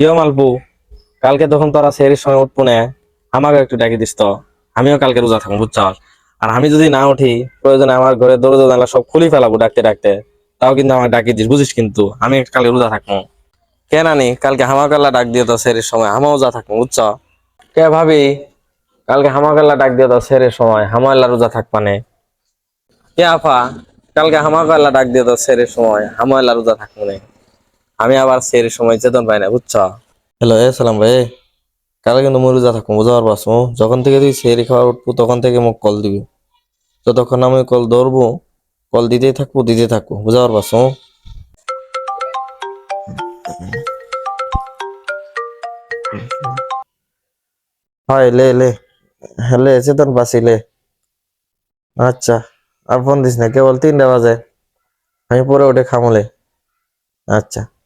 কিও মালপু, কালকে তখন তোরা সেরির সময় উঠবো না, আমাকে একটু ডাকি দিস তো। আমিও কালকে রোজা থাকব, বুঝছস? আর আমি যদি না উঠি, প্রয়োজনে আমার ঘরে দরজা, জানলা সব খুলি ফেলাবো ডাকতে ডাকতে। তাও কিন্তু আমাকে ডাকি দিস, বুঝিস কিন্তু, আমি কালকে রোজা থাকব। কেন আনি কালকে হামাকাল্লা ডাক দিয়ে তো সেরির সময়, হামাও যা থাকব, বুঝছ? কে ভাবি, কালকে হামাকাল্লা ডাক দিয়ে তো সেরির সময় হামাল্লা রোজা থাকবানে কে আফা, কালকে হামাকাল্লা ডাক দিয়ে তো সেরির সময় হামাল্লা রোজা থাকব না আমি আবার সেরির সময় চেতন পাই না, বুঝছ? হ্যালো, এ সালাম ভাই। কালকে কিন্তু মুই রোজা থাকব বুঝাবার পারছ যখন থেকে তুই সেরি খাবার উঠবো, তখন থেকে মোক কল দিবি। যতক্ষণ আমি কল ধরবো, কল দিতেই থাকব দিতে থাকব বুঝাবার পারছ হয়, লে লে। হলে চেতন পাচ্ছি লে। আচ্ছা আর ফোন দিস না, কেবল তিনটা বাজে। আমি পরে উঠে খামলে আচ্ছা।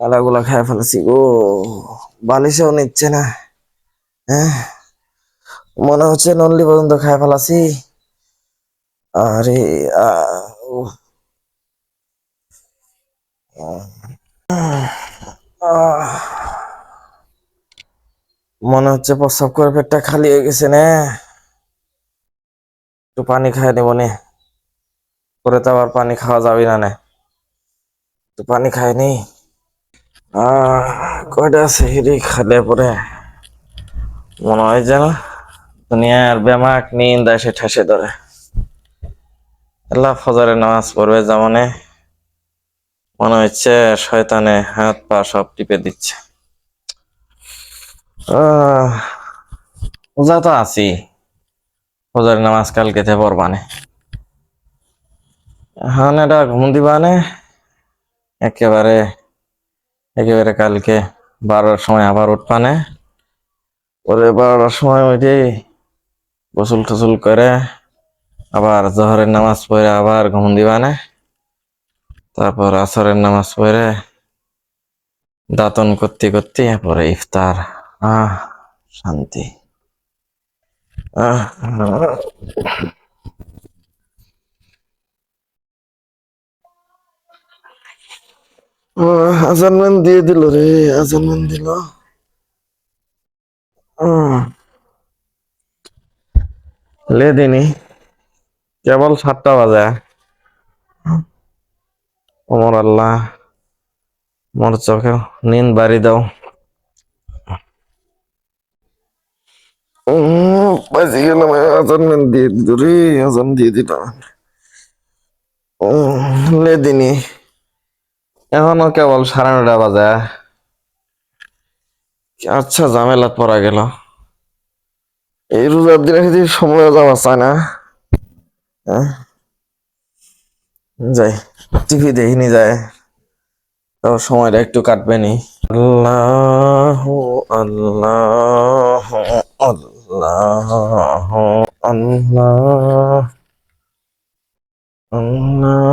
মেলাগুলা খাই ফেলাছি গো। বালিশেও নিচ্ছে না। হ্যাঁ? মনে হচ্ছে নল্লি পর্যন্ত খাই ফেলাছি। আরে মনে হচ্ছে প্রস্রাব করে পেটটা খালি হয়ে গেছে না। একটু পানি খাই নেব নে। পরে তো আবার পানি খাওয়া যাবে না না। একটু পানি খাই নি। কয়টা সেহরি খালে পরে। মনে হয় যেন দুনিয়ার বেমাক নিন্দা এসে ঠেসে ধরে। আল্লাহ ফজরের নামাজ পড়বে যেমনে মনে হচ্ছে শয়তানে হাত পা সব টিপে দিচ্ছে। রোজা তো আছি ফজরের নামাজ কাল তে পড়বানে। হ্যাঁ এটা ঘুম দিবানে। একেবারে একেবারে কালকে বারোটার সময় আবার উঠবানে পরে বারোটার সময় ওইটি গোসল টসুল করে আবার জহরের নামাজ পড়ে আবার ঘুম দিবানে। তারপর আসরের নামাজ পড়ে দাতন করতে করতে পরে ইফতার। আহ, শান্তি। আহ আজানমান দিয়ে দিল রে আজানমান দিল। লে দিনি। কেবল সাতটা বাজে। ওমর আল্লাহ মোর চোখে নিন বাড়ি দাও। উম, বাজে গেলাম আজান দিয়ে দিল রে আজান দিয়ে দিলাম। লে দিনি। এখনও কেবল সাড়ে নটা বাজে। আচ্ছা ঝামেলাত পড়া গেল। এই রোজার দিনে যদি সময় যাওয়া চায় না হ্যাঁ? যাই, টিভি দেখিনি যায়। তো সময়টা একটু কাটবে নি আল্লাহ আল্লাহ আল্লাহ আল্লাহ। আল্লাহ।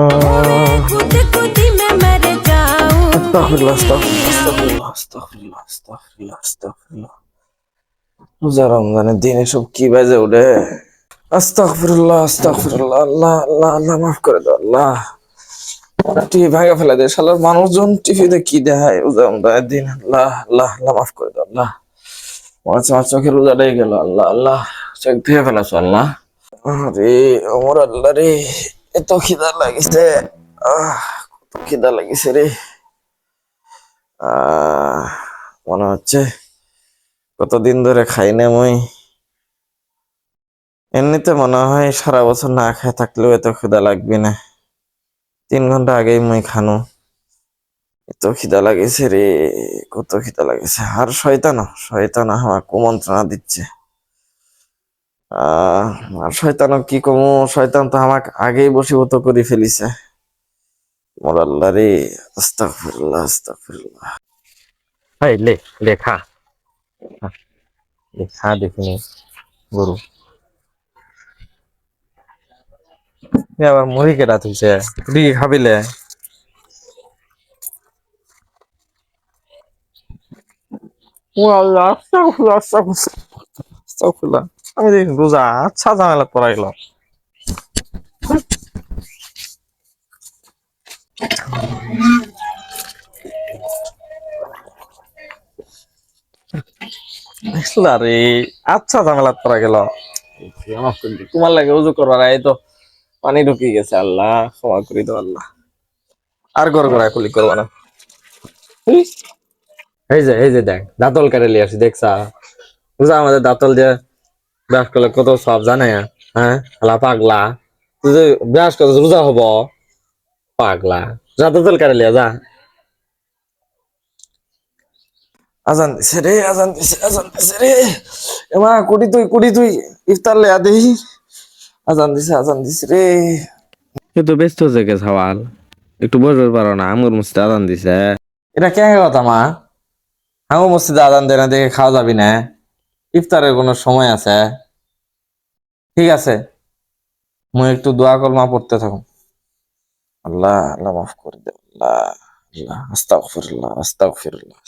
আস্তাগফিরুল্লাহ আস্তাগফিরুল্লাহ আস্তাগফিরুল্লাহ আস্তাগফিরুল্লাহ আস্তাগফিরুল্লাহ রোজা রমজানের দিন এসব কি বাজে ওঠে আস্তাগফিরুল্লাহ আস্তাগফিরুল্লাহ আল্লাহ আল্লাহ আল্লাহ মাফ করে দাও আল্লাহ টিভি ভাঙা ফেলে দেয় শালার মানুষজন টিভিতে কি দেখায় রোজা রমজানের দিন আল্লাহ আল্লাহ আল্লাহ মাফ করে দাও আল্লাহ মনে হচ্ছে আমার চোখে রোজাটাই গেল আল্লাহ আল্লাহ চোখ ধুয়ে ফেলাছো আল্লাহ আরে আমার আল্লাহ রে এত খিদা লাগিছে আহ কত খিদা লাগিছে রে মনে হচ্ছে কতদিন ধরে খাই না মই। এমনিতে মনে হয় সারা বছর না খেয়ে থাকলেও এত খিদা লাগবে না। তিন ঘণ্টা আগেই মই খানো। এত খিদা লাগেছে রে, কত খিদা লাগেছে। আর শয়তান শয়তান আমার কুমন্ত্রণা দিচ্ছে। আহ, আর শয়তান কি কমু, শয়তান তো আমাকে আগেই বসীভূত করে ফেলিছে। মোর আল্লাহ রে, আস্তাগফিরুল্লাহ আস্তাগফিরুল্লাহ। লে লে, খা। হ্যাঁ দেখিনি গরু। আবার মুড়ি কেটা খাবিলে আমি দেখি, রোজা আচ্ছা ঝামেলা পড়া গেল রে আচ্ছা ঝামেলা পড়া গেল। তোমার লাগে উজু করবার এই তো পানি ঢুকে গেছে আল্লাহ ক্ষমা করি আল্লাহ। আর গড় কুলি করবা না। এই যে এই যে দেখ দাঁতল কেটে লিয়ে আসি দেখছা? বুঝা আমাদের দাঁতল যে ব্যাস করলে কত সব জানে হ্যাঁ? আলা পাগলা। তুই ব্যাস করতে রোজা হব? পাগলা। যা দাঁতল কেটে লিয়া যা। আজান দিছে রে আজান দিছে আজান দিছে রে। এমা কুড়ি তুই কুড়ি তুই ইফতার লে আদি আজান দিছে আজান দিছে রে। এ ব্যস্ত হচ্ছে কে সওয়াল। একটু বসবে পারো না আমুর মসজিদে আজান দিছে। এটা কে কথা মা? আমুর মসজিদে আজান দেয় না দেখে খাওয়া যাবি না। ইফতারের কোনো সময় আছে? ঠিক আছে। মুই একটু দোয়া কলমা পড়তে থাকুন। আল্লাহ আল্লাহ মাফ করে দে আল্লাহ আল্লাহ আস্তাগফিরুল্লাহ আস্তাগফিরুল্লাহ